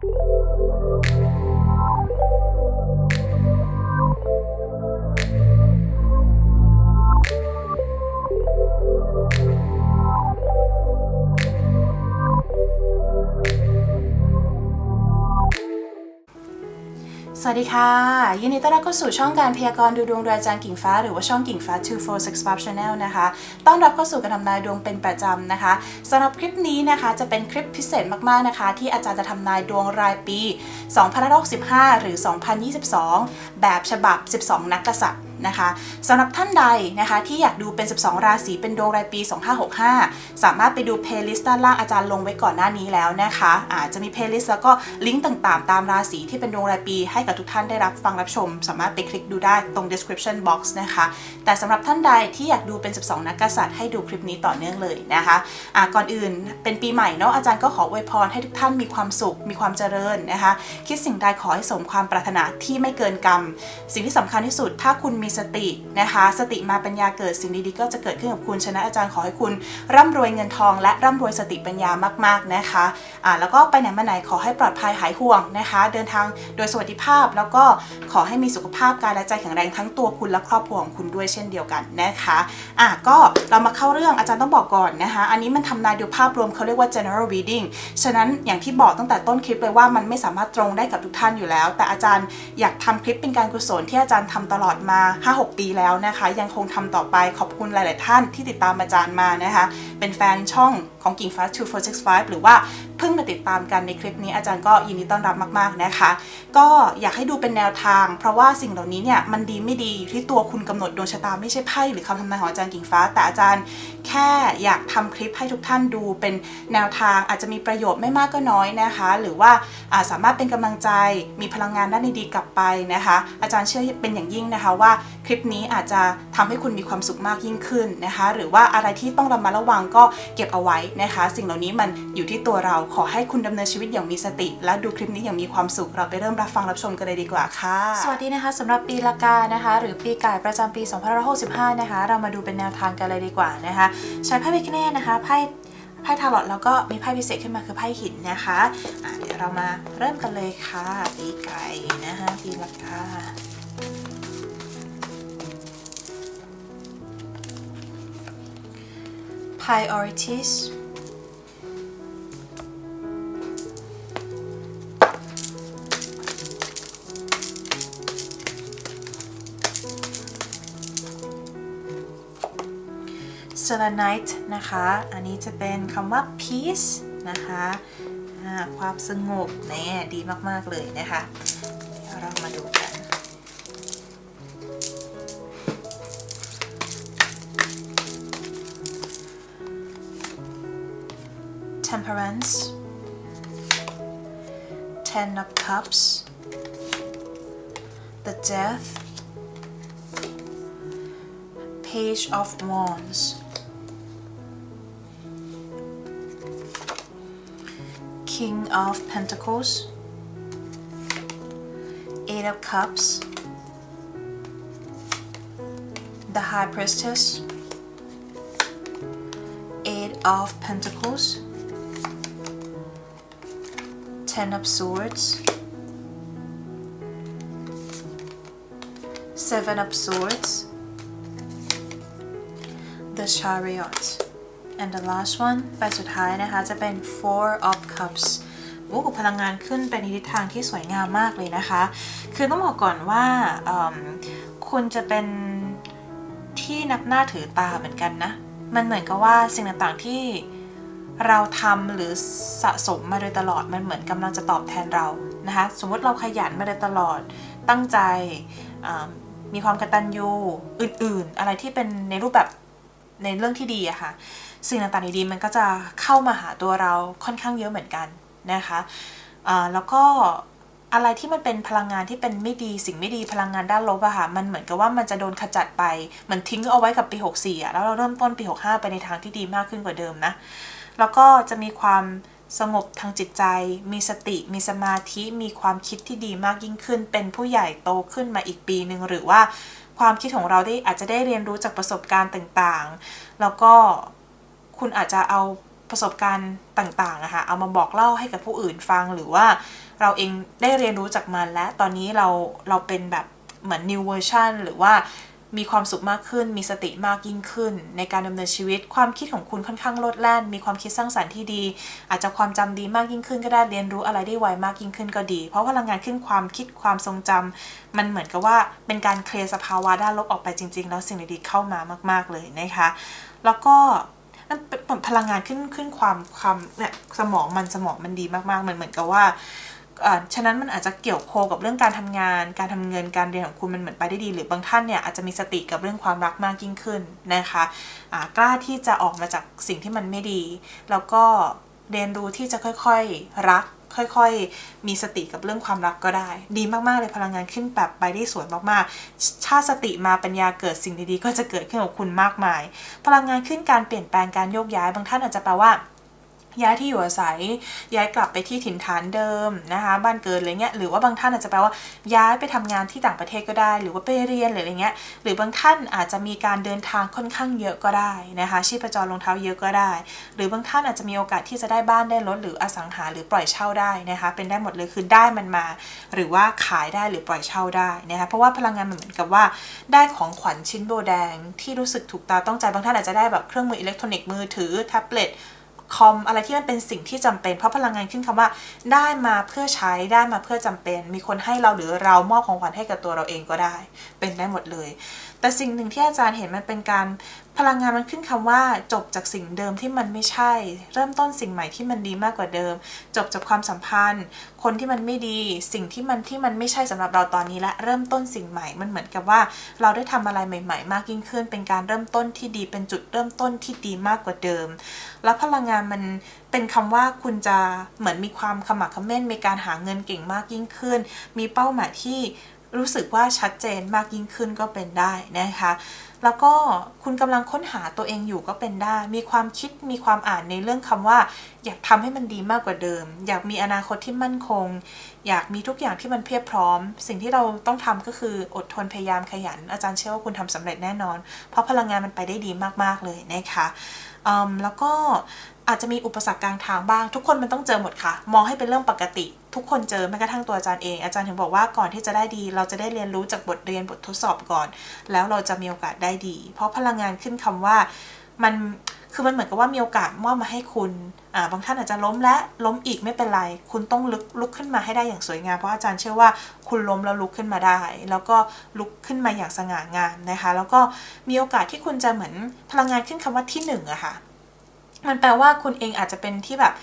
ส วัสดีค่ะ ยินดีต้อนรับเข้าสู่ช่องการพยากรณ์ดูดวงโดยอาจารย์กิ่งฟ้า หรือว่าช่องกิ่งฟ้า 246 Channel นะคะ ต้อนรับเข้าสู่การทำนายดวงเป็นประจำนะคะสำหรับคลิปนี้นะคะจะเป็นคลิปพิเศษมากๆนะคะ ที่อาจารย์จะทำนายดวงรายปี 2565 หรือ 2022 แบบฉบับ 12 นักกษัตริย์ นะคะสำหรับท่านใดนะคะที่อยากดูเป็น 12 ราศีเป็นดวงรายปี 2565 สามารถไปดูเพลย์ลิสต์ด้านล่างอาจารย์ลงไว้ก่อนหน้านี้แล้วนะคะอาจจะมีเพลย์ลิสต์แล้วก็ลิงก์ต่างๆ ตามราศีที่เป็นดวงรายปีให้กับทุกท่านได้รับฟังรับชม สามารถไปคลิกดูได้ตรง description box นะคะ แต่สำหรับท่านใดที่อยากดูเป็น 12 นักกษัตริย์ให้ดูคลิปนี้ต่อเนื่องเลยนะคะะก่อนอื่นเป็นปีใหม่เนาะอาจารย์ก็ขออวยพรให้ทุกท่านมีความสุขมีความเจริญนะคะ คิดสิ่งใดขอให้สมความปรารถนาที่ไม่เกินกรรม สิ่งที่สำคัญที่สุดถ้าคุณมีสตินะคะ สติมาปัญญาเกิดสิ่งดีๆก็จะเกิดขึ้นกับคุณฉะนั้นอาจารย์ขอให้คุณ ร่ำรวยเงินทอง และร่ำรวยสติปัญญามากๆนะคะอ่าแล้วก็ไปไหนมาไหนขอให้ปลอดภัยหายห่วงนะคะ เดินทางโดยสวัสดิภาพ แล้วก็ขอให้มีสุขภาพกายและใจแข็งแรงทั้งตัวคุณและครอบครัวของคุณด้วยเช่นเดียวกันนะคะอะก็เรามาเข้าเรื่องอาจารย์ต้องบอกก่อนนะคะ อันนี้มันทำนายดูภาพรวมเขาเรียกว่า general reading ฉะนั้นอย่างที่บอกตั้งแต่ต้นคลิปเลยว่ามันไม่สามารถตรงได้กับทุกท่านอยู่แล้ว แต่อาจารย์อยากทำคลิปเป็นการกุศลที่อาจารย์ทำตลอดมา5-6 ปีแล้วนะคะ ยังคงทำต่อไปขอบคุณหลาย ๆ ท่านที่ติดตามอาจารย์มานะคะ เป็นแฟนช่องของกิ่งฟ้า2465 หรือว่าเพิ่งมาติดตามกันในคลิปนี้อาจารย์ก็ยินดีต้อนรับมาก ๆนะคะ ก็อยากให้ดูเป็นแนวทาง เพราะว่าสิ่งเหล่านี้เนี่ยมันดีไม่ดีอยู่ที่ตัวคุณกำหนดดวงชะตาไม่ใช่ไพ่หรือคำทำนายของอาจารย์กิ่งฟ้า แต่อาจารย์แค่อยากทำคลิปให้ทุกท่านดูเป็นแนวทางอาจจะมีประโยชน์ไม่มากก็น้อยนะคะ หรือว่าสามารถเป็นกำลังใจมีพลังงานด้านดีๆกลับไปนะคะ อาจารย์เชื่อเป็นอย่างยิ่งนะคะว่าคลิปนี้อาจจะทำให้คุณมีความสุขมากยิ่งขึ้นนะคะ หรือว่าอะไรที่ต้องระมัดระวังก็เก็บเอาไว้นะคะ สิ่งเหล่านี้มันอยู่ที่ตัวเราขอให้คุณดำเนินชีวิตอย่างมีสติ และดูคลิปนี้อย่างมีความสุข เราไปเริ่มรับฟังรับชมกันเลยดีกว่าค่ะ สวัสดีนะคะสำหรับปีละกานะคะ หรือปีไก่ประจำปี2565นะคะ เรามาดูเป็นแนวทางกันเลยดีกว่านะคะ ใช้ไพ่พิคเน่นะคะไพ่ไพ่ทาร์ลอตแล้วก็มีไพ่พิเศษขึ้นมาคือไพ่หินนะคะะเดี๋ยวเรามาเริ่มกันเลยค่ะ ปีไก่นะคะปีละกา priorities selenite นะคะ อันนี้จะเป็นคำว่า peace นะคะความสงบแน่ดีมาก ๆ เลยนะคะเดี๋ยวเรามาดูกัน temperance ten of cups the death page of wands king of pentacles. Eight of cups. The high priestess. Eight of pentacles. Ten of Swords, Seven of Swords, the Chariot, and the last one ใบสุดท้ายนะคะ จะเป็น Four of Cups โอ้พลังงานขึ้นไปในทิศทางที่สวยงามมากเลยนะคะ คือต้องบอกก่อนว่าคุณจะเป็นที่นับหน้าถือตาเหมือนกันนะ มันเหมือนกับว่าสิ่งต่างๆที่เราทำหรือสะสมมาโดยตลอดมันเหมือนกำลังจะตอบแทนเรานะคะ สมมติเราขยันมาโดยตลอดตั้งใจมีความกระตัญญูอื่นๆ อะไรที่เป็นในรูปแบบในเรื่องที่ดีอะค่ะ สิ่งต่างๆดีๆมันก็จะเข้ามาหาตัวเราค่อนข้างเยอะเหมือนกันนะคะแล้วก็อะไรที่มันเป็นพลังงานที่เป็นไม่ดีสิ่งไม่ดีพลังงานด้านลบอะค่ะมันเหมือนกับว่ามันจะโดนขจัดไปเหมือนทิ้งเอาไว้กับปี 64อะแล้วเราเริ่มต้นปี 65 ไปในทางที่ดีมากขึ้นกว่าเดิมนะแล้วก็จะมีความสงบทางจิตใจ มีสติ มีสมาธิ มีความคิดที่ดีมากยิ่งขึ้น เป็นผู้ใหญ่โตขึ้นมาอีกปีหนึ่งหรือว่าความคิดของเราได้อาจจะได้เรียนรู้จากประสบการณ์ต่างๆ แล้วก็ คุณอาจจะเอาประสบการณ์ต่างๆอะค่ะเอามาบอกเล่าให้กับผู้อื่นฟังหรือว่าเราเองได้เรียนรู้จากมันและตอนนี้เราเราเป็นแบบเหมือน new version หรือว่ามีความสุขมากขึ้น มีสติมากยิ่งขึ้น ในการดำเนินชีวิต ความคิดของคุณค่อนข้างโลดแล่น มีความคิดสร้างสรรค์ที่ดี อาจจะความจำดีมากยิ่งขึ้นก็ได้ เรียนรู้อะไรได้ไวมากยิ่งขึ้นก็ดี เพราะพลังงานขึ้นความคิดความทรงจำมันเหมือนกับว่าเป็นการเคลียร์สภาวะด้านลบออกไปจริง ๆ แล้วสิ่งดีๆเข้ามามาก ๆเลยนะคะ แล้วก็ นั่นเป็นพลังงานขึ้นขึ้นความความเนี่ยสมองมันสมองมันดีมากๆเหมือนเหมือนกับว่าอ่าฉะนั้นมันอาจจะเกี่ยวโคกับเรื่องการทำงาน การทำเงิน การเรียนของคุณมันเหมือนไปได้ดี หรือบางท่านเนี่ยอาจจะมีสติกับเรื่องความรักมากยิ่งขึ้นนะคะะกล้าที่จะออกมาจากสิ่งที่มันไม่ดี แล้วก็เรียนรู้ที่จะค่อยๆรัก ค่อยๆ มีสติกับเรื่องความรักก็ได้ ดีมากๆเลยพลังงานขึ้นแบบไปได้สวยมากๆ ถ้าสติมาปัญญาเกิดสิ่งดีๆ ก็จะเกิดขึ้นกับคุณมากมาย พลังงานขึ้นการเปลี่ยนแปลงการโยกย้ายบางท่านอาจจะแปลว่า ย้ายที่อยู่อาศัย ย้ายกลับไปที่ถิ่นฐานเดิมนะคะ บ้านเกิดอะไรเงี้ยหรือว่าบางท่านอาจจะแปลว่าย้ายไปทำงานที่ต่างประเทศก็ได้ หรือว่าไปเรียนหรืออะไรเงี้ยหรือบางท่านอาจจะมีการเดินทางค่อนข้างเยอะก็ได้นะคะชีพจรรองเท้าเยอะก็ได้ หรือบางท่านอาจจะมีโอกาสที่จะได้บ้านได้รถหรืออสังหาหรือปล่อยเช่าได้นะคะเป็นได้หมดเลยคือได้มันมา หรือว่าขายได้หรือปล่อยเช่าได้นะคะเพราะว่าพลังงานมันเหมือนกับว่า ได้ของขวัญชิ้นโบแดงที่รู้สึกถูกตาต้องใจบางท่านอาจจะได้แบบเครื่องมืออิเล็กทรอนิกส์มือถือแท็บเล็ต คอมอะไรที่มันเป็นสิ่งที่จำเป็น เพราะพลังงานขึ้นคำว่า ได้มาเพื่อใช้ได้มาเพื่อจำเป็น มีคนให้เราหรือเรามอบของขวัญให้กับตัวเราเองก็ได้ เป็นได้หมดเลย แต่สิ่งหนึ่งที่อาจารย์เห็นมันเป็นการ พลังงานมันขึ้นคำว่า จบจากสิ่งเดิมที่มันไม่ใช่ เริ่มต้นสิ่งใหม่ที่มันดีมากกว่าเดิม จบจากความสัมพันธ์ คนที่มันไม่ดีสิ่งที่มันที่มันไม่ใช่สำหรับเราตอนนี้และเริ่มต้นสิ่งใหม่มันเหมือนกับว่า เราได้ทำอะไรใหม่ ๆ มากยิ่งขึ้น เป็นการเริ่มต้นที่ดีเป็นจุดเริ่มต้นที่ดีมากกว่าเดิม แล้วพลังงานมันเป็นคำว่าคุณจะเหมือนมีความขมักขม้นมีการหาเงินเก่งมากยิ่งขึ้น มีเป้าหมายที่ รู้สึกว่าชัดเจนมากยิ่งขึ้นก็เป็นได้นะคะ แล้วก็คุณกำลังค้นหาตัวเองอยู่ก็เป็นได้ มีความคิดมีความอ่านในเรื่องคำว่า อยากทำให้มันดีมากกว่าเดิม อยากมีอนาคตที่มั่นคง อยากมีทุกอย่างที่มันเพียบพร้อม สิ่งที่เราต้องทำก็คืออดทนพยายามขยัน อาจารย์เชื่อว่าคุณทำสำเร็จแน่นอน เพราะพลังงานมันไปได้ดีมากๆเลยนะคะอืมแล้วก็ อาจจะมีอุปสรรคกลางทางบ้าง ทุกคนมันต้องเจอหมดค่ะ มองให้เป็นเรื่องปกติ ทุกคนเจอแม้กระทั่งตัวอาจารย์เอง อาจารย์ถึงบอกว่าก่อนที่จะได้ดี เราจะได้เรียนรู้จากบทเรียนบททดสอบก่อน แล้วเราจะมีโอกาสได้ดี เพราะพลังงานขึ้นคำว่ามันคือมันเหมือนกับว่ามีโอกาสมอบมาให้คุณบางท่านอาจจะล้มและล้มอีกไม่เป็นไร คุณต้องลุกลุกขึ้นมาให้ได้อย่างสวยงามเพราะอาจารย์เชื่อว่าคุณล้มแล้วลุกขึ้นมาได้ แล้วก็ลุกขึ้นมาอย่างสง่างามนะคะ แล้วก็มีโอกาสที่คุณจะเหมือนพลังงานขึ้นคำว่าที่หนึ่งอะค่ะ มันแปลว่าคุณเองอาจจะเป็นที่แบบ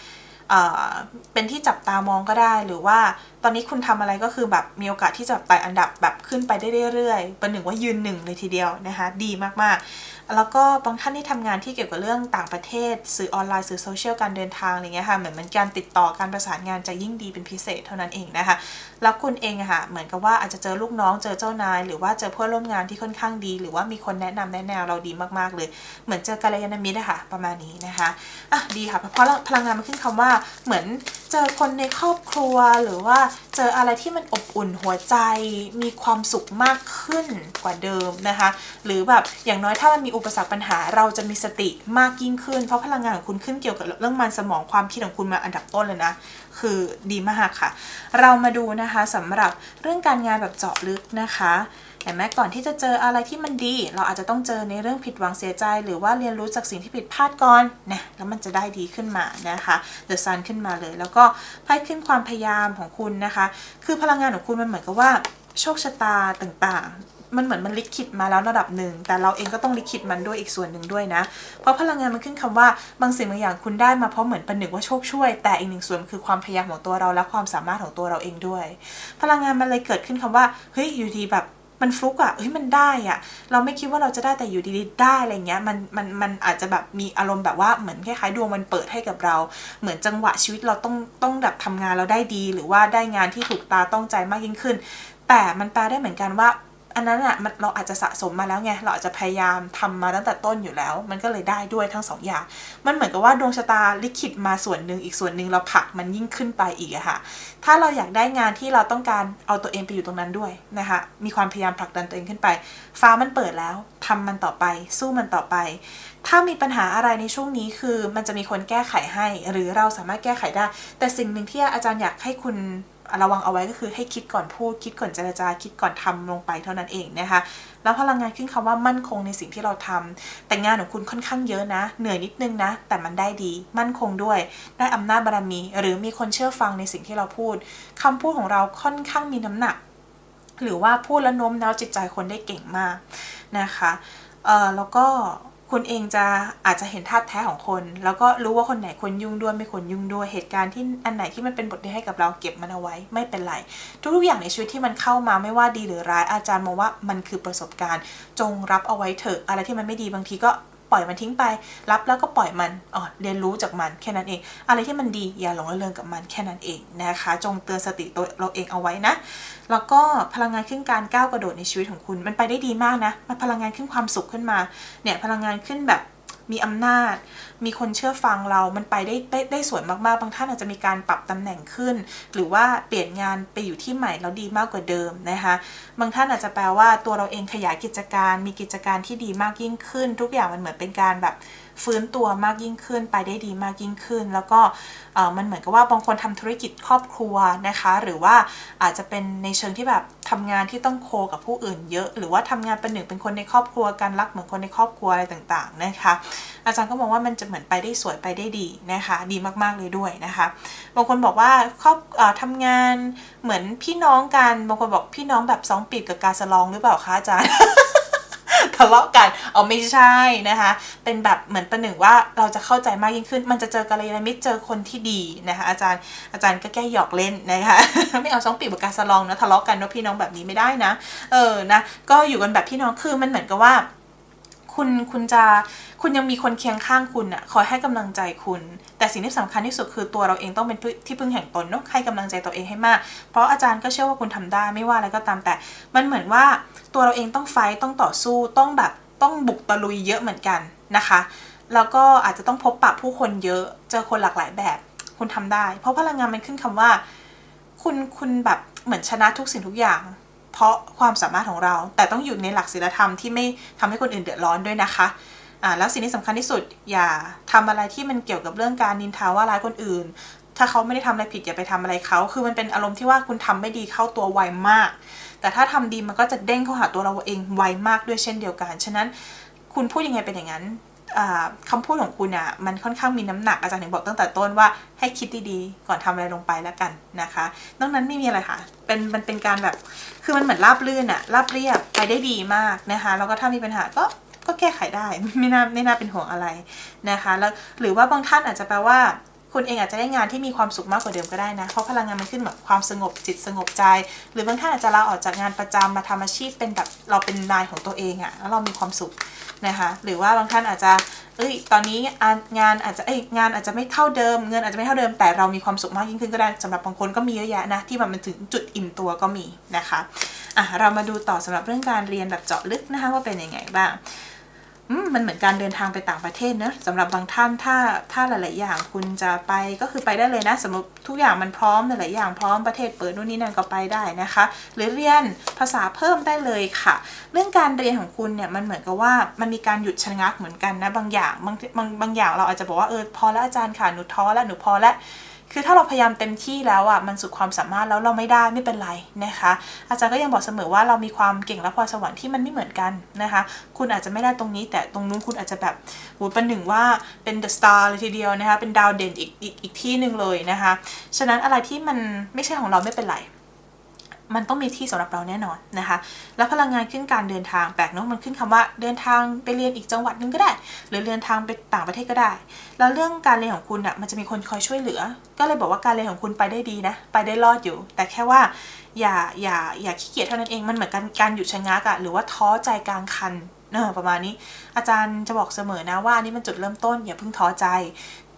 เอ่อเป็นที่จับตามองก็ได้หรือว่า ตอนนี้คุณทำอะไรก็คือแบบมีโอกาสที่จะไต่อันดับแบบขึ้นไปได้เรื่อยๆป็นหนึ่งว่ายืนหนึ่งเลยทีเดียวนะคะดีมากๆ แล้วก็บางท่านที่ทำงานที่เกี่ยวกับเรื่องต่างประเทศ สื่อออนไลน์สื่อโซเชียลการเดินทางอะไรเงี้ยค่ะเหมือนมันการติดต่อการประสานงานจะยิ่งดีเป็นพิเศษเท่านั้นเองนะคะแล้วคุณเองอะค่ะเหมือนกับว่าอาจจะเจอลูกน้องเจอเจ้านาย หรือว่าเจอเพื่อนร่วมงานที่ค่อนข้างดี หรือว่ามีคนแนะนำแนะแนวเราดีมากๆ เลยเหมือนเจอกัลยาณมิตรอะค่ะประมาณนี้นะคะอะดีค่ะเพราะพลังงานมันขึ้นคำว่าเหมือนเจอคนในครอบครัวหรือว่าเจออะไรที่มันอบอุ่นหัวใจ มีความสุขมากขึ้นกว่าเดิมนะคะ หรือแบบอย่างน้อยถ้ามันมีอุปสรรคปัญหาเราจะมีสติมากยิ่งขึ้น เพราะพลังงานของคุณขึ้นเกี่ยวกับเรื่องมันสมองความคิดของคุณมาอันดับต้นเลยนะ คือดีมากค่ะ เรามาดูนะคะสำหรับเรื่องการงานแบบเจาะลึกนะคะ เห็นไหมก่อนที่จะเจออะไรที่มันดี เราอาจจะต้องเจอในเรื่องผิดหวังเสียใจ หรือว่าเรียนรู้จากสิ่งที่ผิดพลาดก่อนนะแล้วมันจะได้ดีขึ้นมานะคะ The Sun ขึ้นมาเลย แล้วก็ไพ่ขึ้นความพยายามของคุณนะคะ คือพลังงานของคุณมันเหมือนกับว่าโชคชะตาต่างๆ มันเหมือนมันลิขิตมาแล้วระดับหนึ่ง แต่เราเองก็ต้องลิขิตมันด้วยอีกส่วนหนึ่งด้วยนะ เพราะพลังงานมันขึ้นคำว่าบางสิ่งบางอย่างคุณได้มาเพราะเหมือนเป็นหนึ่งว่าโชคช่วย แต่อีกหนึ่งส่วนคือความพยายามของตัวเราและความสามารถของตัวเราเองด้วย พลังงานมันเลยเกิดขึ้นคำว่า เฮ้ยอยู่ดีแบบ มันฟลุกอะเฮ้ยมันได้อะเราไม่คิดว่าเราจะได้แต่อยู่ดีๆได้อะไรเงี้ยมันมันมันอาจจะแบบมีอารมณ์แบบว่าเหมือนคล้ายๆดวงมันเปิดให้กับเรา เหมือนจังหวะชีวิตเราต้องต้องแบบทำงานเราได้ดี หรือว่าได้งานที่ถูกตาต้องใจมากยิ่งขึ้น แต่มันแปลได้เหมือนกันว่า อันนั้นอะมันเราอาจจะสะสมมาแล้วไงเราอาจจะพยายามทำมาตั้งแต่ต้นอยู่แล้ว มันก็เลยได้ด้วยทั้งสองอย่าง มันเหมือนกับว่าดวงชะตาลิขิตมาส่วนหนึ่งอีกส่วนหนึ่งเราผลักมันยิ่งขึ้นไปอีกอะค่ะ ถ้าเราอยากได้งานที่เราต้องการเอาตัวเองไปอยู่ตรงนั้นด้วยนะคะ มีความพยายามผลักดันตัวเองขึ้นไป ฟ้ามันเปิดแล้วทำมันต่อไป สู้มันต่อไป ถ้ามีปัญหาอะไรในช่วงนี้คือ มันจะมีคนแก้ไขให้ หรือเราสามารถแก้ไขได้ แต่สิ่งหนึ่งที่อาจารย์อยากให้คุณ ระวังเอาไว้ก็คือให้คิดก่อนพูด คิดก่อนเจรจา คิดก่อนทำลงไปเท่านั้นเองนะคะ แล้วพลังงานขึ้นคำว่ามั่นคงในสิ่งที่เราทำแต่งานของคุณค่อนข้างเยอะนะ เหนื่อยนิดนึงนะ แต่มันได้ดี มั่นคงด้วย ได้อำนาจบารมี หรือมีคนเชื่อฟังในสิ่งที่เราพูดคำพูดของเราค่อนข้างมีน้ำหนัก หรือว่าพูดแล้วโน้มน้าวจิตใจคนได้เก่งมากนะคะ เออแล้วก็ คุณเองจะอาจจะเห็นท่าแท้ของคน แล้วก็รู้ว่าคนไหนควรยุ่งด้วยไม่ควรยุ่งด้วยเหตุการณ์ที่อันไหนที่มันเป็นบทเรียนให้กับเราเก็บมันเอาไว้ไม่เป็นไรทุกๆอย่างในชีวิตที่มันเข้ามาไม่ว่าดีหรือร้ายอาจารย์มองว่ามันคือประสบการณ์ จงรับเอาไว้เถอะอะไรที่มันไม่ดีบางทีก็ ปล่อยมันทิ้งไป รับแล้วก็ปล่อยมันอ๋อเรียนรู้จากมันแค่นั้นเอง อะไรที่มันดีอย่าหลงระเริงกับมันแค่นั้นเองนะคะ จงเตือนสติตัวเราเองเอาไว้นะ แล้วก็พลังงานขึ้นการก้าวกระโดดในชีวิตของคุณ มันไปได้ดีมากนะมันพลังงานขึ้นความสุขขึ้นมาเนี่ยพลังงานขึ้นแบบมีอำนาจ มีคนเชื่อฟังเรา มันไปได้ได้ได้สวยมากๆ บางท่านอาจจะมีการปรับตำแหน่งขึ้น หรือว่าเปลี่ยนงานไปอยู่ที่ใหม่แล้วดีมากกว่าเดิมนะคะ บางท่านอาจจะแปลว่าตัวเราเองขยายกิจการ มีกิจการที่ดีมากยิ่งขึ้น ทุกอย่างมันเหมือนเป็นการแบบฟื้นตัวมากยิ่งขึ้นไปได้ดีมากยิ่งขึ้น แล้วก็มันเหมือนกับว่าบางคนทำธุรกิจครอบครัวนะคะ หรือว่าอาจจะเป็นในเชิงที่แบบทำงานที่ต้องโคกับผู้อื่นเยอะ หรือว่าทำงานเป็นหนึ่งเป็นคนในครอบครัวการรักเหมือนคนในครอบครัวอะไรต่างๆนะคะ อาจารย์ก็มองว่ามันจะเหมือนไปได้สวยไปได้ดีนะคะดีมากๆเลยด้วยนะคะบางคนบอกว่าครอบเอ่อทำงานเหมือนพี่น้องกันบางคนบอกพี่น้องแบบสองปีบกับการสลองหรือเปล่าคะอาจารย์ทะเลาะกันเอาไม่ใช่นะคะ เป็นแบบเหมือนประหนึ่งว่าเราจะเข้าใจมากยิ่งขึ้น มันจะเจอกัลยาณมิตรเจอคนที่ดีนะคะอาจารย์อาจารย์ก็แก้หยอกเล่นนะคะ ไม่เอาสองปีบกับการสลองนะทะเลาะกันว่าพี่น้องแบบนี้ไม่ได้นะ เออนะก็อยู่กันแบบพี่น้องคือมันเหมือนกับว่า คุณคุณจะคุณยังมีคนเคียงข้างคุณอะคอยให้กำลังใจคุณ แต่สิ่งที่สำคัญที่สุดคือตัวเราเองต้องเป็นที่พึ่งแห่งตนเนาะให้กำลังใจตัวเองให้มาก เพราะอาจารย์ก็เชื่อว่าคุณทำได้ไม่ว่าอะไรก็ตามแต่ มันเหมือนว่าตัวเราเองต้องไฟต์ต้องต่อสู้ต้องแบบต้องบุกตะลุยเยอะเหมือนกันนะคะแล้วก็อาจจะต้องพบปะผู้คนเยอะเจอคนหลากหลายแบบ คุณทำได้ เพราะพลังงานมันขึ้นคำว่า คุณคุณแบบเหมือนชนะทุกสิ่งทุกอย่าง เพราะความสามารถของเรา แต่ต้องอยู่ในหลักศีลธรรมที่ไม่ทำให้คนอื่นเดือดร้อนด้วยนะคะอ่าแล้วสิ่งที่สำคัญที่สุดอย่าทำอะไรที่มันเกี่ยวกับเรื่องการนินทาว่าร้ายคนอื่น ถ้าเขาไม่ได้ทำอะไรผิดอย่าไปทำอะไรเขาคือมันเป็นอารมณ์ที่ว่าคุณทำไม่ดีเข้าตัวไวมาก แต่ถ้าทำดีมันก็จะเด้งเข้าหาตัวเราเองไวมากด้วยเช่นเดียวกัน ฉะนั้นคุณพูดยังไงเป็นอย่างนั้น อ่าคำพูดของคุณอะมันค่อนข้างมีน้ำหนักอาจารย์ถึงบอกตั้งแต่ต้นว่าให้คิดดีๆ ก่อนทำอะไรลงไปแล้วกันนะคะนอกนั้นไม่มีอะไรค่ะ เป็นมันเป็นการแบบคือมันเหมือนราบลื่นอะราบเรียบไปได้ดีมากนะคะ แล้วก็ถ้ามีปัญหาก็ก็แก้ไขได้ไม่น่าไม่น่าเป็นห่วงอะไรนะคะ แล้วหรือว่าบางท่านอาจจะแปลว่า คุณเองอาจจะได้งานที่มีความสุขมากกว่าเดิมก็ได้นะ เพราะพลังงานมันขึ้นแบบความสงบจิตสงบใจ หรือบางท่านอาจจะลาออกจากงานประจำมาทำอาชีพเป็นแบบเราเป็นนายของตัวเองอะแล้วเรามีความสุขนะคะ หรือว่าบางท่านอาจจะ เอ้ย ตอนนี้งานอาจจะเอ้ยงานอาจจะไม่เท่าเดิม เงินอาจจะไม่เท่าเดิม แต่เรามีความสุขมากยิ่งขึ้นก็ได้สำหรับบางคนก็มีเยอะแยะนะ ที่แบบมันถึงจุดอิ่มตัวก็มีนะคะ อะ เรามาดูต่อสำหรับเรื่องการเรียนแบบเจาะลึกนะคะว่าเป็นยังไงบ้าง มันเหมือนการเดินทางไปต่างประเทศเนอะสำหรับบางท่านถ้าถ้าหลาย ๆ อย่างคุณจะไปก็คือไปได้เลยนะสมมติทุกอย่างมันพร้อมหลาย ๆ อย่างพร้อมประเทศเปิดนู่นนี่นั่นก็ไปได้นะคะ หรือเรียนภาษาเพิ่มได้เลยค่ะ เรื่องการเรียนของคุณเนี่ยมันเหมือนกับว่ามันมีการหยุดชะงักเหมือนกันนะบางอย่างบางบางบางอย่างเราอาจจะบอกว่าเออพอแล้วอาจารย์ค่ะหนูท้อแล้วหนูพอแล้ว คือถ้าเราพยายามเต็มที่แล้วอะมันสุดความสามารถแล้วเราไม่ได้ไม่เป็นไรนะคะ อาจารย์ก็ยังบอกเสมอว่าเรามีความเก่งและพรสวรรค์ที่มันไม่เหมือนกันนะคะ คุณอาจจะไม่ได้ตรงนี้ แต่ตรงนู้นคุณอาจจะแบบโหเป็นหนึ่งว่าเป็นเดอะสตาร์เลยทีเดียวนะคะเป็นดาวเด่นอีกอีกอีกที่หนึ่งเลยนะคะ ฉะนั้นอะไรที่มันไม่ใช่ของเราไม่เป็นไร มันต้องมีที่สำหรับเราแน่นอนนะคะ แล้วพลังงานขึ้นการเดินทางแปลกเนาะมันขึ้นคำว่าเดินทางไปเรียนอีกจังหวัดหนึงก็ได้ หรือเดินทางไปต่างประเทศก็ได้ แล้วเรื่องการเรียนของคุณอะ่ะมันจะมีคนคอยช่วยเหลือ ก็เลยบอกว่าการเรียนของคุณไปได้ดีนะ ไปได้รอดอยู่ แต่แค่ว่าอย่าอย่าอย่าขี้เกียจเท่านั้นเองมันเหมือนการการหยุดชะงักอะหรือว่าท้อใจกลางคันเนอะประมาณนี้ อาจารย์จะบอกเสมอนะว่าอันนี่มันจุดเริ่มต้น อย่าเพิ่งท้อใจ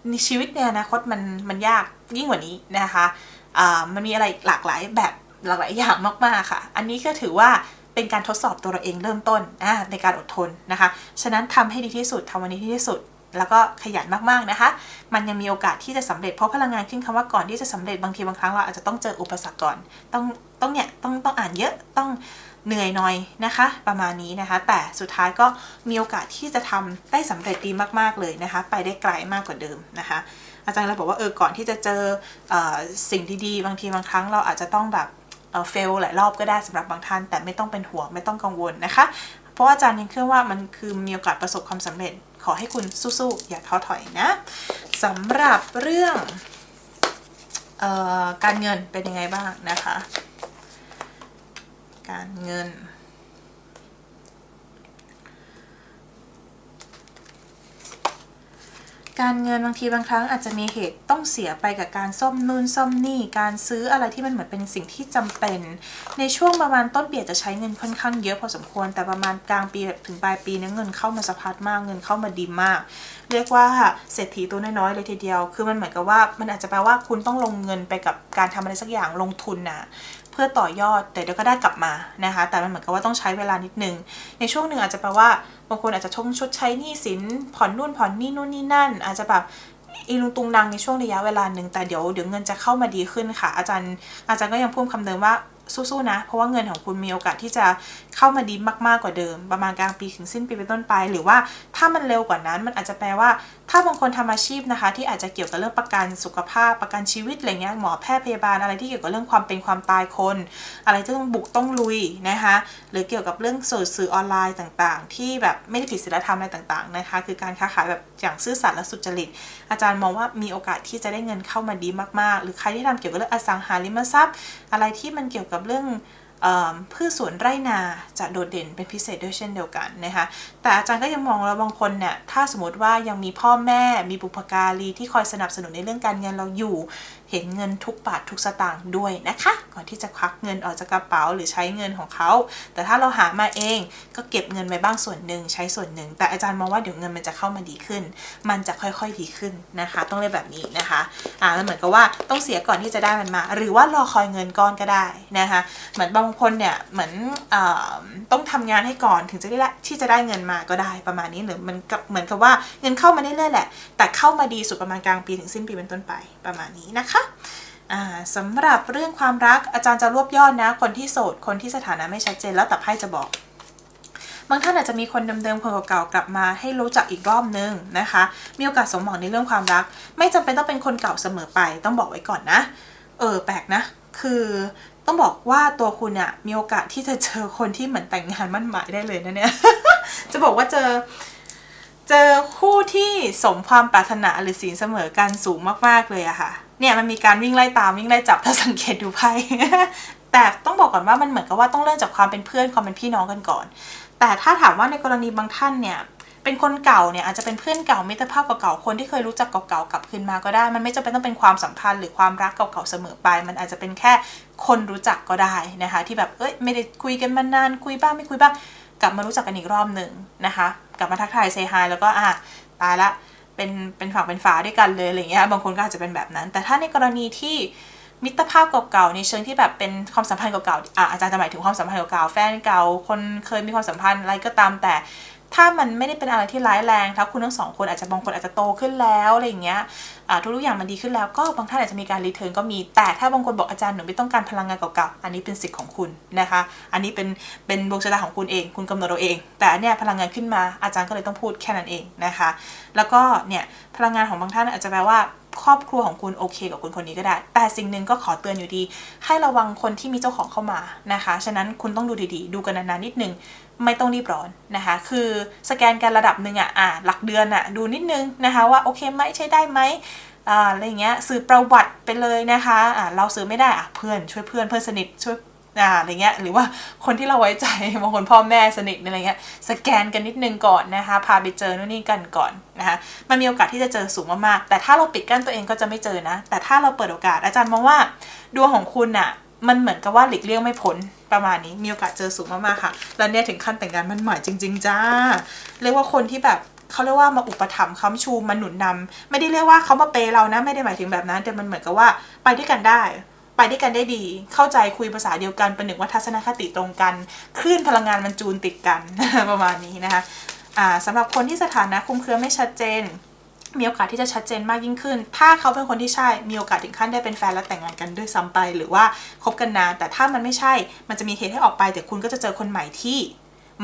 ในชีวิตเนี่ยอนาคตมันมันยากยิ่งกว่านี้นะคะอ่ามันมีอะไรหลากหลายแบบ หลากหลายอย่างมากๆค่ะ อันนี้ก็ถือว่าเป็นการทดสอบตัวเราเองเริ่มต้นในการอดทนนะคะ ฉะนั้นทำให้ดีที่สุดทำวันนี้ที่สุด แล้วก็ขยันมากๆนะคะ มันยังมีโอกาสที่จะสำเร็จเพราะพลังงานขึ้นคำว่าก่อนที่จะสำเร็จบางทีบางครั้งเราอาจจะต้องเจออุปสรรคก่อน ต้องต้องเนี่ยต้องต้องอ่านเยอะต้องเหนื่อยหน่อยนะคะ ประมาณนี้นะคะ แต่สุดท้ายก็มีโอกาสที่จะทำได้สำเร็จดีมากๆเลยนะคะ ไปได้ไกลมากกว่าเดิมนะคะ อาจารย์เลยบอกว่าเออก่อนที่จะเจอเออสิ่งดีๆ บางทีบางครั้งเราอาจจะต้องแบบ เฟลหลายรอบก็ได้สำหรับบางท่าน แต่ไม่ต้องเป็นห่วงไม่ต้องกังวลนะคะ เพราะว่าอาจารย์ยังเชื่อว่ามันคือมีโอกาสประสบความสำเร็จ ขอให้คุณสู้ๆอย่าท้อถอยนะสำหรับเรื่องออการเงินเป็นยังไงบ้างนะคะ การเงิน การเงินบางทีบางครั้งอาจจะมีเหตุต้องเสียไปกับการซ่อมนู่นซ่อมนี่ การซื้ออะไรที่มันเหมือนเป็นสิ่งที่จำเป็น ในช่วงประมาณต้นปีจะใช้เงินค่อนข้างเยอะพอสมควร แต่ประมาณกลางปีถึงปลายปีเนี้เงินเข้ามาสะพัดมากเงินเข้ามาดีมาก เรียกว่าเศรษฐีตัวน้อยๆเลยทีเดียว คือมันเหมือนกับว่ามันอาจจะแปลว่าคุณต้องลงเงินไปกับการทำอะไรสักอย่างลงทุนนะ เพื่อต่อยอด แต่เดี๋ยวก็ได้กลับมานะคะ แต่มันเหมือนกับว่าต้องใช้เวลานิดนึง ในช่วงหนึ่งอาจจะแปลว่าบางคนอาจจะชงชดใช้หนี้สินผ่อนนู่นผ่อนนี่นู่นนี่นั่น อาจจะแบบอีลุงตุงนางในช่วงระยะเวลาหนึ่งแต่เดี๋ยวเดี๋ยวเงินจะเข้ามาดีขึ้นค่ะ อาจารย์อาจารย์ก็ยังพูดคำเดิมว่าสู้ๆนะ เพราะว่าเงินของคุณมีโอกาสที่จะเข้ามาดีมากๆกว่าเดิม ประมาณกลางปีถึงสิ้นปีเป็นต้นไป หรือว่าถ้ามันเร็วกว่านั้น มันอาจจะแปลว่าถ้าบางคนทำอาชีพนะคะ ที่อาจจะเกี่ยวกับเรื่องประกันสุขภาพประกันชีวิตอะไรเงี้ยหมอแพทย์พยาบาลอะไรที่เกี่ยวกับเรื่องความเป็นความตายคน อะไรที่ต้องบุกต้องลุยนะคะหรือเกี่ยวกับเรื่องสื่อสื่อออนไลน์ต่างๆ ที่แบบไม่ได้ผิดศีลธรรมอะไรต่างๆนะคะ คือการค้าขายแบบอย่างซื่อสัตย์และสุจริต อาจารย์มองว่ามีโอกาสที่จะได้เงินเข้ามาดีมากๆ หรือใครที่ทำเกี่ยวกับเรื่องอสังหาริมทรัพย์ อะไรที่มันเกี่ยวกับเรื่อง พืชสวนไร่นาจะโดดเด่นเป็นพิเศษด้วยเช่นเดียวกันนะคะแต่อาจารย์ก็ยังมองแล้วบางคนเนี่ยถ้าสมมติว่ายังมีพ่อแม่มีบุพการีที่คอยสนับสนุนในเรื่องการเงินเราอยู่ เห็นเงินทุกบาททุกสตางค์ด้วยนะคะ ก่อนที่จะควักเงินออกจากกระเป๋าหรือใช้เงินของเขา แต่ถ้าเราหามาเองก็เก็บเงินไว้บ้างส่วนหนึ่งใช้ส่วนหนึ่ง แต่อาจารย์มองว่าเดี๋ยวเงินมันจะเข้ามาดีขึ้น มันจะค่อยๆดีขึ้นนะคะ ต้องเรียกแบบนี้นะคะอ่ามันเหมือนกับว่าต้องเสียก่อนที่จะได้มันมา หรือว่ารอคอยเงินก้อนก็ได้นะคะเหมือนบางคนเนี่ยเหมือนอต้องทำงานให้ก่อนถึงจะได้ที่จะได้เงินมาก็ได้ประมาณนี้หรือมันเหมือนกับว่าเงินเข้ามาเรื่อยๆแหละ แต่เข้ามาดีสุดประมาณกลางปีถึงสิ้นปีเป็นต้นไปประมาณนี้นะคะสำหรับเรื่องความรักอาจารย์จะรวบยอดนะ คนที่โสด คนที่สถานะไม่ชัดเจนแล้วแต่ไพ่จะบอกบางท่านอาจจะมีคนเดิมๆคนเก่าๆกลับมาให้รู้จักอีกรอบนึงนะคะ มีโอกาสสมหวังในเรื่องความรัก ไม่จำเป็นต้องเป็นคนเก่าเสมอไป ต้องบอกไว้ก่อนนะ เออแปลกนะ คือ ต้องบอกว่าตัวคุณเนี่ยมีโอกาสที่จะเจอคนที่เหมือนแต่งงานมั่นหมายได้เลยนะเนี่ย จะบอกว่าเจอ เจอคู่ที่สมความปรารถนาหรือสีเสมอกันสูงมากๆเลยอะค่ะ เนี่ยมันมีการวิ่งไล่ตามวิ่งไล่จับถ้าสังเกตดูไพ่แต่ต้องบอกก่อนว่ามันเหมือนกับว่าต้องเริ่มจากความเป็นเพื่อนความเป็นพี่น้องกันก่อน แต่ถ้าถามว่าในกรณีบางท่านเนี่ยเป็นคนเก่าเนี่ยอาจจะเป็นเพื่อนเก่ามิตรภาพเก่าๆคนที่เคยรู้จักเก่าๆกลับคืนมาก็ได้ มันไม่จำเป็นต้องเป็นความสัมพันธ์หรือความรักเก่าๆเสมอไป มันอาจจะเป็นแค่ คนรู้จักก็ได้นะคะ ที่แบบเอ้ยไม่ได้คุยกันมานานคุยบ้างไม่คุยบ้าง กลับมารู้จักกันอีกรอบหนึ่งนะคะ กลับมาทักทายเซฮายแล้วก็อะตายละเป็นเป็นฝั่งเป็นฝาด้วยกันเลยอะไรเงี้ยบางคนก็อาจจะเป็นแบบนั้น แต่ถ้าในกรณีที่มิตรภาพเก่าๆในเชิงที่แบบเป็นความสัมพันธ์เก่าๆอะอาจารย์จะหมายถึงความสัมพันธ์เก่าๆแฟนเก่าคนเคยมีความสัมพันธ์อะไรก็ตามแต่ ถ้ามันไม่ได้เป็นอะไรที่ร้ายแรงถ้าคุณทั้งสองคนอาจจะบางคนอาจจะโตขึ้นแล้วอะไรอย่างเงี้ยทุกๆอย่างมันดีขึ้นแล้วก็บางท่านอาจจะมีการรีเทิร์นก็มี แต่ถ้าบางคนบอกอาจารย์หนูไม่ต้องการพลังงานเก่าๆ อันนี้เป็นสิทธิ์ของคุณนะคะ อันนี้เป็นเป็นดวงชะตาของคุณเอง คุณกำหนดเราเอง แต่อันเนี้ยพลังงานขึ้นมาอาจารย์ก็เลยต้องพูดแค่นั้นเองนะคะ แล้วก็เนี่ยพลังงานของบางท่านอาจจะแปลว่าครอบครัวของคุณโอเคกับคนคนนี้ก็ได้ แต่สิ่งหนึ่งก็ขอเตือนอยู่ดี ให้ระวังคนที่มีเจ้าของเข้ามานะคะ ฉะนั้นคุณต้องดูดีๆ ดูกันนานๆนิดนึง ไม่ต้องรีบร้อนนะคะ คือสแกนกันระดับหนึ่งอะอะหลักเดือนอะดูนิดนึงนะคะว่าโอเคไหมใช้ได้ไหมอะไรเงี้ยสื่อประวัติไปเลยนะคะอะเราซื้อไม่ได้อะเพื่อนช่วยเพื่อนเพื่อนสนิทช่วยอ่าอะไรเงี้ยหรือว่าคนที่เราไว้ใจบางคนพ่อแม่สนิทอะไรเงี้ยสแกนกันนิดนึงก่อนนะคะพาไปเจอโน่นนี่กันก่อนนะคะมันมีโอกาสที่จะเจอสูงมากๆแต่ถ้าเราปิดกั้นตัวเองก็จะไม่เจอนะ แต่ถ้าเราเปิดโอกาสอาจารย์มองว่าดวงของคุณน่ะมันเหมือนกับว่าหลีกเลี่ยงไม่พ้น ประมาณนี้มีโอกาสเจอสูงมากๆค่ะ แล้วเนี่ยถึงขั้นแต่งงานมันหมายจริง ๆ จ้า เรียกว่าคนที่แบบเขาเรียกว่ามาอุปถัมภ์ค้ำชูมาหนุนนำไม่ได้เรียกว่าเขามาเปเรานะ ไม่ได้หมายถึงแบบนั้น แต่มันเหมือนกับว่าไปด้วยกันได้ ไปด้วยกันได้ดี เข้าใจคุยภาษาเดียวกันเป็นหนึ่งว่าทัศนคติตรงกันคลื่นพลังงานมันจูนติดกันประมาณนี้นะคะอ่าสำหรับคนที่สถานะคลุมเครือไม่ชัดเจน มีโอกาสที่จะชัดเจนมากยิ่งขึ้น ถ้าเขาเป็นคนที่ใช่ มีโอกาสถึงขั้นได้เป็นแฟนและแต่งงานกันด้วยซ้ำไป หรือว่าคบกันนาน แต่ถ้ามันไม่ใช่ มันจะมีเหตุให้ออกไป แต่คุณก็จะเจอคนใหม่ที่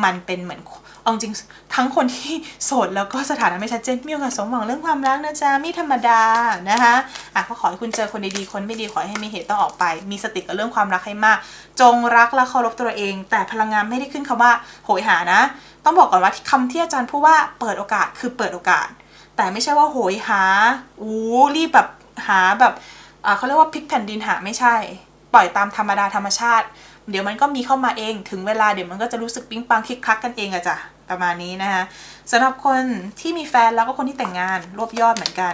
มันเป็นเหมือนเอาจริงทั้งคนที่โสดแล้วก็สถานะไม่ชัดเจนมีโอกาสสมหวังเรื่องความรักนะจ๊ะไม่ธรรมดานะคะอะก็ขอให้คุณเจอคนดีๆคนไม่ดีขอให้มีเหตุต้องออกไป มีสติกับเรื่องความรักให้มาก จงรักและเคารพตัวเอง แต่พลังงานไม่ได้ขึ้นคำว่าโหยหานะ ต้องบอกก่อนว่าคำที่อาจารย์พูดว่าเปิดโอกาสคือเปิดโอกาส แต่ไม่ใช่ว่าโหยหาอู้รีบแบบหาแบบเขาเรียกว่าพลิกแผ่นดินหาไม่ใช่ ปล่อยตามธรรมดาธรรมชาติ เดี๋ยวมันก็มีเข้ามาเองถึงเวลาเดี๋ยวมันก็จะรู้สึกปิ๊งปังคลิกคลักกันเองอะจ้ะประมาณนี้นะคะสำหรับคนที่มีแฟนแล้วก็คนที่แต่งงานรวบยอดเหมือนกัน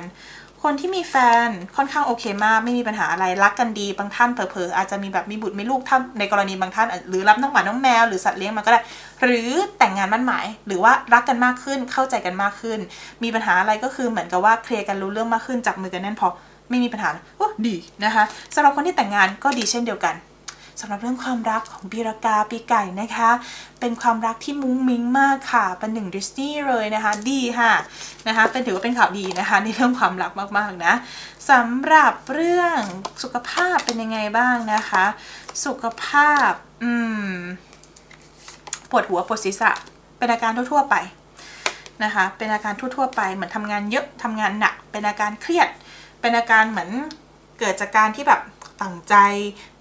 คนที่มีแฟนค่อนข้างโอเคมากไม่มีปัญหาอะไรรักกันดีบางท่านเผลอๆอาจจะมีแบบมีบุตรมีลูกถ้าในกรณีบางท่าน หรือรับน้องหมาน้องแมวหรือสัตว์เลี้ยงมาก็ได้ หรือแต่งงานมั่นหมาย หรือว่ารักกันมากขึ้นเข้าใจกันมากขึ้น มีปัญหาอะไรก็คือเหมือนกับว่าเคลียร์กันรู้เรื่องมากขึ้นจับมือกันแน่นพอไม่มีปัญหาโอ้ดีนะคะสำหรับคนที่แต่งงานก็ดีเช่นเดียวกัน สำหรับเรื่องความรักของปีรากาปีไก่นะคะ เป็นความรักที่มุ้งมิ้งมากค่ะ เป็นหนึ่งดิสนีย์เลยนะคะ ดีค่ะนะคะ เป็นถือว่าเป็นข่าวดีนะคะ ในเรื่องความรักมากๆนะสำหรับเรื่องสุขภาพเป็นยังไงบ้างนะคะ สุขภาพ อืม ปวดหัวปวดศีรษะ เป็นอาการทั่วๆไปนะคะ เป็นอาการทั่วๆไป เหมือนทำงานเยอะทำงานหนัก เป็นอาการเครียด เป็นอาการเหมือนเกิดจากการที่แบบ ตั้งใจ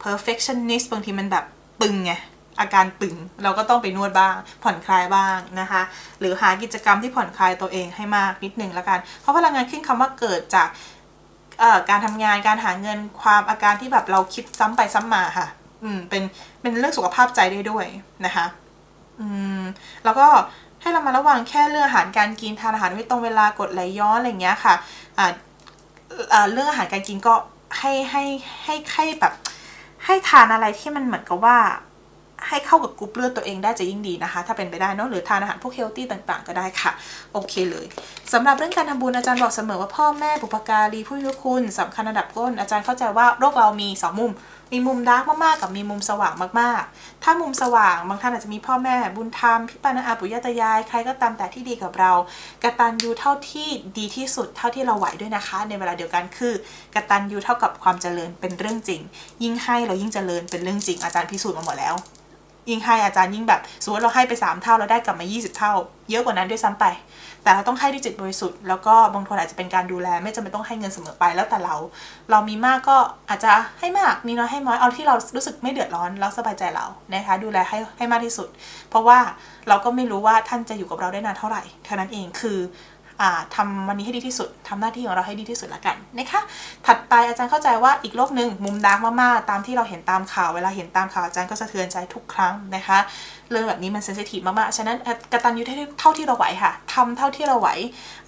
perfectionist บางทีมันแบบตึงไงอาการตึงเราก็ต้องไปนวดบ้าง ผ่อนคลายบ้างนะคะ หรือหากิจกรรมที่ผ่อนคลายตัวเองให้มากนิดหนึ่งละกัน เพราะพลังงานขึ้นคำว่าเกิดจากการทำงานการหาเงินความอาการที่แบบเราคิดซ้ำไปซ้ำมาค่ะ อืมเป็นเป็นเรื่องสุขภาพใจได้ด้วยนะคะ อืมแล้วก็ให้เรามาระวังแค่เรื่องอาหารการกินทานอาหารไม่ตรงเวลากดไหลย้อนอะไรเงี้ยค่ะอ่าเรื่องอาหารการกินก็ ให้ให้ให้ให้แบบ ให้ทานอะไรที่มันเหมือนกับว่า ให้เข้ากับกรุ๊ปเลือดตัวเองได้จะยิ่งดีนะคะ ถ้าเป็นไปได้เนอะหรือทานอาหารพวกเฮลตี้ต่างๆ ก็ได้ค่ะ โอเคเลยสำหรับเรื่องการทำบุญอาจารย์บอกเสมอว่าพ่อแม่บุปการีผู้มีพระคุณสำคัญระดับต้นอาจารย์เข้าใจว่าโรคเรามีสองมุม มีมุมดาร์กมากๆกับมีมุมสว่างมากๆ ถ้ามุมสว่างบางท่านอาจจะมีพ่อแม่บุญธรรมพี่ปานาอาปุยาตายายใครก็ตามแต่ที่ดีกับเรากตันยูเท่าที่ดีที่สุดเท่าที่เราไหวด้วยนะคะ ในเวลาเดียวกันคือกตันยูเท่ากับความเจริญเป็นเรื่องจริง ยิ่งให้เรายิ่งเจริญเป็นเรื่องจริงอาจารย์พิสูจน์มาหมดแล้ว ยิ่งให้อาจารย์ยิ่งแบบสมมติเราให้ไป 3 เท่าเราได้กลับมา 20 เท่า เยอะกว่านั้นด้วยซ้ำไป แต่เราต้องให้ด้วยจิตบริสุทธิ์แล้วก็บางคนอาจจะเป็นการดูแล ไม่จำเป็นต้องให้เงินเสมอไปแล้วแต่เรา เรามีมากก็อาจจะให้มากมีน้อยให้น้อยเอาที่เรารู้สึกไม่เดือดร้อนแล้วสบายใจเรานะคะ ดูแลให้ให้มากที่สุด เพราะว่าเราก็ไม่รู้ว่าท่านจะอยู่กับเราได้นานเท่าไหร่เท่านั้นเองคือ อ่าทำวันนี้ให้ดีที่สุดทำหน้าที่ของเราให้ดีที่สุดละกันนะคะถัดไปอาจารย์เข้าใจว่าอีกโลกหนึ่งมุมดาร์กมากๆตามที่เราเห็นตามข่าวเวลาเห็นตามข่าวอาจารย์ก็สะเทือนใจทุกครั้งนะคะ เรื่องแบบนี้มันเซนซิทีฟมากๆฉะนั้นกระตัญญูเท่าที่เราไหวค่ะทำเท่าที่เราไหว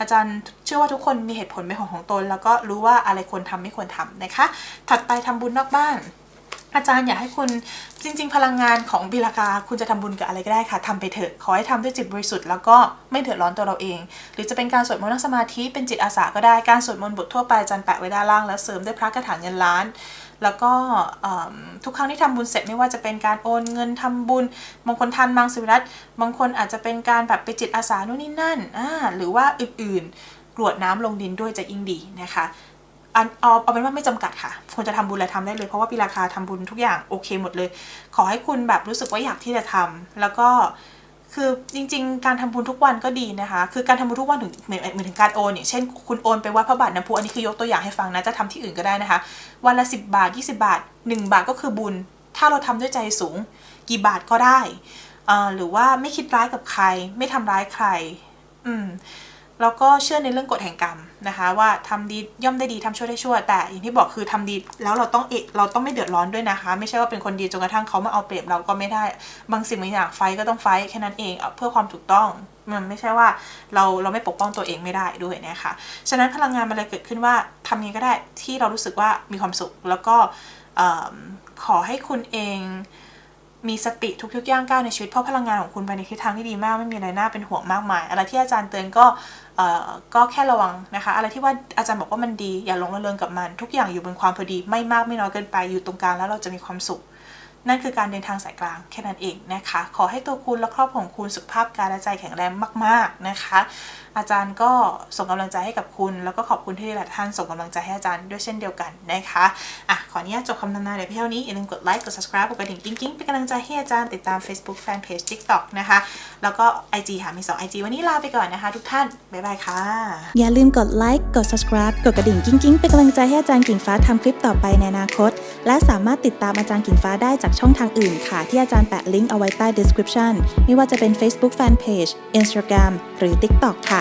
อาจารย์เชื่อว่าทุกคนมีเหตุผลเป็นของของตน แล้วก็รู้ว่าอะไรควรทำไม่ควรทำนะคะ ถัดไปทำบุญนอกบ้าน อาจารย์อยากให้คุณจริง ๆ พลังงานของบิลากา คุณจะทำบุญกับอะไรก็ได้ค่ะทำไปเถอะขอให้ทำด้วยจิตบริสุทธิ์แล้วก็ไม่เดือดร้อนตัวเราเอง หรือจะเป็นการสวดมนต์นั่งสมาธิเป็นจิตอาสาก็ได้การสวดมนต์บททั่วไปอาจารย์แปะไว้ด้านล่างแล้วเสริมด้วยพระคาถาเงินล้าน แล้วก็ทุกครั้งที่ทำบุญเสร็จไม่ว่าจะเป็นการโอนเงินทำบุญบางคนทานมังสวิรัตบางคนอาจจะเป็นการแบบไปจิตอาสานู่นนี่นั่นหรือว่าอื่นๆกรวดน้ำลงดินด้วยจะยิ่งดีนะคะ เอาเอาเป็นว่าไม่จำกัดค่ะควรจะทำบุญอะไรทำได้เลย เพราะว่าปีราคาทำบุญทุกอย่างโอเคหมดเลย ขอให้คุณแบบรู้สึกว่าอยากที่จะทำแล้วก็คือจริง ๆ การทำบุญทุกวันก็ดีนะคะ คือการทำบุญทุกวันถึงเหมือนเหมือนถึงการโอนอย่างเช่น คุณโอนไปวัดพระบาทน้ำพุอันนี้คือยกตัวอย่างให้ฟังนะจะทำที่อื่นก็ได้นะคะ วันละ 10 บาท 20 บาท 1 บาทก็คือบุญ ถ้าเราทำด้วยใจสูง กี่บาทก็ได้อ่าหรือว่าไม่คิดร้ายกับใคร ไม่ทำร้ายใคร อืม แล้วก็เชื่อในเรื่องกฎแห่งกรรมนะคะ ว่าทำดีย่อมได้ดีทำชั่วได้ชั่ว แต่อย่างที่บอกคือทำดีแล้วเราต้องเอกเราต้องไม่เดือดร้อนด้วยนะคะ ไม่ใช่ว่าเป็นคนดีจนกระทั่งเขามาเอาเปรียบเราก็ไม่ได้ บางสิ่งบางอย่างไฟก็ต้องไฟแค่นั้นเองเพื่อความถูกต้องมันไม่ใช่ว่าเราเราไม่ปกป้องตัวเองไม่ได้ด้วยนะคะฉะนั้นพลังงานมันเลยเกิดขึ้นว่าทำยังไงก็ได้ที่เรารู้สึกว่ามีความสุขแล้วก็ขอให้คุณเองมีสติทุกๆย่างก้าวในชีวิตเพราะพลังงานของคุณไปในทิศทางที่ดีมากไม่มีอะไรน่าเป็นห่วงมากมาย อะไรที่อาจารย์เตือนก็ ก็แค่ระวังนะคะ อะไรที่ว่าอาจารย์บอกว่ามันดีอย่าหลงระเริงกับมัน ทุกอย่างอยู่บนความพอดีไม่มากไม่น้อยเกินไปอยู่ตรงกลางแล้วเราจะมีความสุข นั่นคือการเดินทางสายกลางแค่นั้นเองนะคะ ขอให้ตัวคุณและครอบครัวของคุณสุขภาพกายและใจแข็งแรงมาก ๆนะคะ อาจารย์ก็ส่งกำลังใจให้กับคุณ แล้วก็ขอบคุณที่หลายท่านส่งกำลังใจให้อาจารย์ด้วยเช่นเดียวกันนะคะอะขออนุญาตจบคำทำนายเดี๋ยวเพียงเท่านี้อย่าลืมกดไลค์กด subscribe กดกระดิ่งกิ๊งๆเป็นกำลังใจให้อาจารย์ติดตาม Facebook Fanpage TikTok นะคะ แล้วก็ IG ค่ะมี 2 IG วันนี้ลาไปก่อนนะคะ ทุกท่าน บ๊ายบายค่ะ อย่าลืมกดไลค์กด subscribe กดกระดิ่งกิ้งๆเป็นกำลังใจให้อาจารย์กิ่งฟ้าทำคลิปต่อไปในอนาคต และสามารถติดตามอาจารย์กิ่งฟ้าได้จากช่องทางอื่นค่ะ ที่อาจารย์แปะลิงก์เอาไว้ใต้ description ไม่ว่าจะเป็น Facebook Fanpage Instagram หรือ TikTok ค่ะ